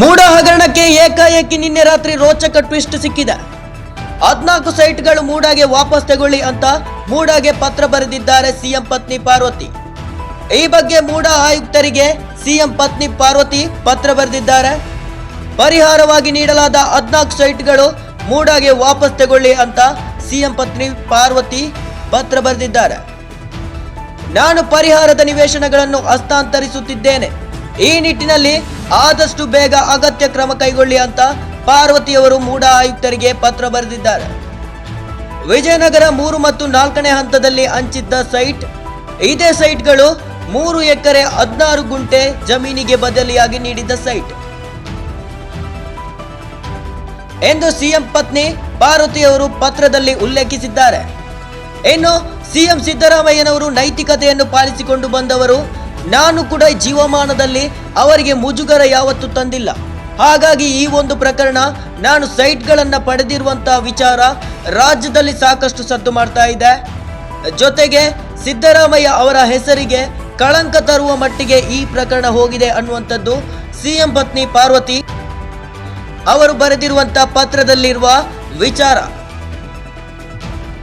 ಮೂಡ ಹಗರಣಕ್ಕೆ ಏಕಾಏಕಿ ನಿನ್ನೆ ರಾತ್ರಿ ರೋಚಕ ಟ್ವಿಸ್ಟ್ ಸಿಕ್ಕಿದೆ. ಹದ್ನಾಲ್ಕು ಸೈಟ್ಗಳು ಮೂಡಾಗೆ ವಾಪಸ್ ತಗೊಳ್ಳಿ ಅಂತ ಮೂಡಾಗೆ ಪತ್ರ ಬರೆದಿದ್ದಾರೆ ಸಿಎಂ ಪತ್ನಿ ಪಾರ್ವತಿ. ಈ ಬಗ್ಗೆ ಮೂಡ ಆಯುಕ್ತರಿಗೆ ಸಿಎಂ ಪತ್ನಿ ಪಾರ್ವತಿ ಪತ್ರ ಬರೆದಿದ್ದಾರೆ. ಪರಿಹಾರವಾಗಿ ನೀಡಲಾದ ಹದ್ನಾಲ್ಕು ಸೈಟ್ಗಳು ಮೂಡಾಗೆ ವಾಪಸ್ ತಗೊಳ್ಳಿ ಅಂತ ಸಿಎಂ ಪತ್ನಿ ಪಾರ್ವತಿ ಪತ್ರ ಬರೆದಿದ್ದಾರೆ. ನಾನು ಪರಿಹಾರದ ನಿವೇಶನಗಳನ್ನು ಹಸ್ತಾಂತರಿಸುತ್ತಿದ್ದೇನೆ. ಈ ನಿಟ್ಟಿನಲ್ಲಿ ಆದಷ್ಟು ಬೇಗ ಅಗತ್ಯ ಕ್ರಮ ಕೈಗೊಳ್ಳಿ ಅಂತ ಪಾರ್ವತಿಯವರು ಮೂಡ ಆಯುಕ್ತರಿಗೆ ಪತ್ರ ಬರೆದಿದ್ದಾರೆ. ವಿಜಯನಗರ ಮೂರು ಮತ್ತು ನಾಲ್ಕನೇ ಹಂತದಲ್ಲಿ ಹಂಚಿದ್ದ ಸೈಟ್, ಇದೇ ಸೈಟ್ಗಳು ಮೂರು ಎಕರೆ ಹದಿನಾರು ಗುಂಟೆ ಜಮೀನಿಗೆ ಬದಲಿಯಾಗಿ ನೀಡಿದ್ದ ಸೈಟ್. ಎಂದು ಸಿಎಂ ಪತ್ನಿ ಪಾರ್ವತಿಯವರು ಪತ್ರದಲ್ಲಿ ಉಲ್ಲೇಖಿಸಿದ್ದಾರೆ. ಇನ್ನು ಸಿಎಂ ಸಿದ್ದರಾಮಯ್ಯನವರು ನೈತಿಕತೆಯನ್ನು ಪಾಲಿಸಿಕೊಂಡು ಬಂದವರು ನಾನು ಕೂಡ ಜೀವಮಾನದಲ್ಲಿ ಅವರಿಗೆ ಮುಜುಗರ ಯಾವತ್ತೂ ತಂದಿಲ್ಲ. ಹಾಗಾಗಿ ಈ ಒಂದು ಪ್ರಕರಣ ನಾನು ಸೈಟ್ಗಳನ್ನು ಪಡೆದಿರುವಂತಹ ವಿಚಾರ ರಾಜ್ಯದಲ್ಲಿ ಸಾಕಷ್ಟು ಸದ್ದು ಮಾಡ್ತಾ ಇದೆ. ಜೊತೆಗೆ ಸಿದ್ದರಾಮಯ್ಯ ಅವರ ಹೆಸರಿಗೆ ಕಳಂಕ ತರುವ ಮಟ್ಟಿಗೆ ಈ ಪ್ರಕರಣ ಹೋಗಿದೆ ಅನ್ನುವಂಥದ್ದು ಸಿಎಂ ಪತ್ನಿ ಪಾರ್ವತಿ ಅವರು ಬರೆದಿರುವಂತಹ ಪತ್ರದಲ್ಲಿರುವ ವಿಚಾರ.